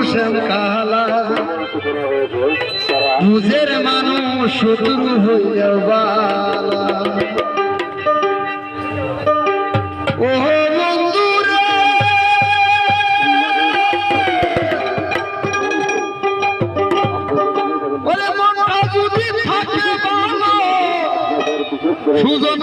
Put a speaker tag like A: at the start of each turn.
A: মানুষের কালা। বুঝের মানুষ শত্রু হইয়া বালা। সুজন